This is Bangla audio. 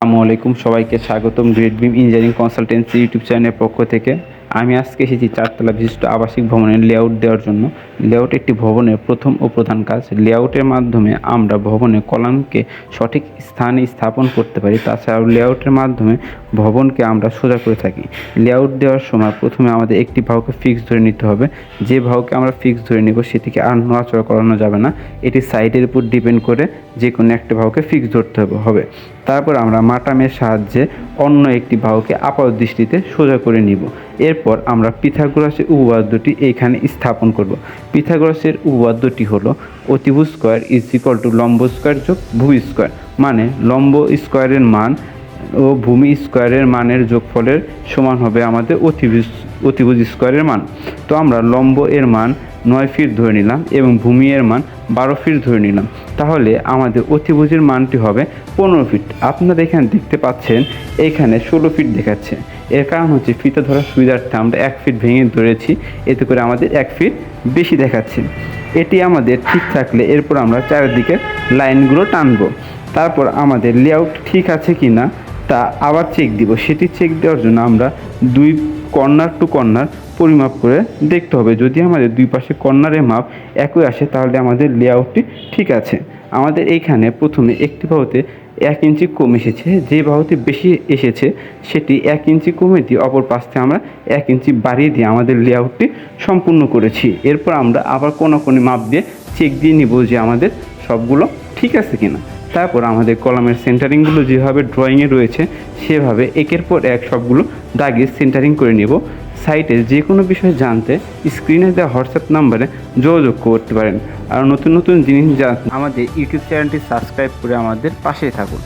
আসসালামু আলাইকুম সবাইকে স্বাগতম grade beam engineering consultancy YouTube চ্যানেলের পক্ষ থেকে। আমি আজকে এসেছি চারতলা বিশিষ্ট আবাসিক ভবনের লেআউট দেওয়ার জন্য। লেআউট একটি ভবনের প্রথম ও প্রধান কাজ। লেআউটের মাধ্যমে আমরা ভবনের কলামকে সঠিক স্থানে স্থাপন করতে পারি। তাছাড়াও লেআউটের মাধ্যমে ভবনকে আমরা সোজা করে থাকি। লেআউট দেওয়ার সময় প্রথমে আমাদের একটি ভাউকে ফিক্স ধরে নিতে হবে। যে ভাউকে আমরা ফিক্স ধরে নিব সেটিকে আর নড়াচড়া করানো যাবে না। এটি সাইডের উপর ডিপেন্ড করে যে কোনো একটা ভাউকে ফিক্স ধরতে হবে তারপর আমরা মাটামের সাহায্যে অন্য একটি ভাউকে আপাত দৃষ্টিতে সোজা করে নিব। এরপর আমরা পিথাগোরাসের উপপাদ্যটি এইখানে স্থাপন করব। পিথাগোরাসের উপপাদ্যটি হলো অতিভুজ স্কোয়ার ইজ ইকুয়াল টু লম্ব স্কোয়ার যোগ ভূমি স্কোয়ার মানে লম্ব স্কোয়ারের মান ও ভূমি স্কোয়ারের মানের যোগফলের সমান হবে আমাদের অতিভুজ অতিভুজ স্কোয়ারের মান। তো আমরা লম্ব এর মান নয় ফিট ধরে নিলাম এবং ভূমি এর মান বারো ফিট ধরে নিলাম। তাহলে আমাদের অতিভুজের মানটি হবে পনেরো ফিট। আপনারা এখানে দেখতে পাচ্ছেন এইখানে ষোলো ফিট দেখাচ্ছে। এর কারণ হচ্ছে ফিতে ধরার সুবিধার্থে আমরা এক ফিট ভেঙে ধরেছি, এতে করে আমাদের এক ফিট বেশি দেখাচ্ছে। এটি আমাদের ঠিক থাকলে এরপর আমরা চারিদিকে লাইনগুলো টানবো। তারপর আমাদের লেআউট ঠিক আছে কি না তা আবার চেক দিব। সেটি চেক দেওয়ার জন্য আমরা দুই কর্নার টু কর্নার পরিমাপ করে দেখতে হবে। যদি আমাদের দুই পাশে কর্নারের মাপ একই আসে, তাহলে আমাদের লেআউটটি ঠিক আছে। আমাদের এইখানে প্রথমে একটি বাহুতে এক ইঞ্চি কম এসেছে। যে বাহুতে বেশি এসেছে, সেটি এক ইঞ্চি কমে দিয়ে অপর পাশে আমরা এক ইঞ্চি বাড়িয়ে দিয়ে আমাদের লেআউটটি সম্পূর্ণ করেছি। এরপর আমরা আবার কোনো কোনো মাপ দিয়ে চেক দিয়ে নিব যে আমাদের সবগুলো ঠিক আছে কিনা। তারপর আমাদের কলামের সেন্টারিংগুলো যেভাবে ড্রয়িংয়ে রয়েছে, সেভাবে একের পর এক সবগুলো দাগে সেন্টারিং করে নেব। সাইটে যে কোনো বিষয়ে জানতে স্ক্রিনে দেওয়া হোয়াটসঅ্যাপ নাম্বারে যোগাযোগ করতে পারেন। আর নতুন নতুন জিনিস জানতে আমাদের ইউটিউব চ্যানেলটি সাবস্ক্রাইব করে আমাদের পাশেই থাকুন।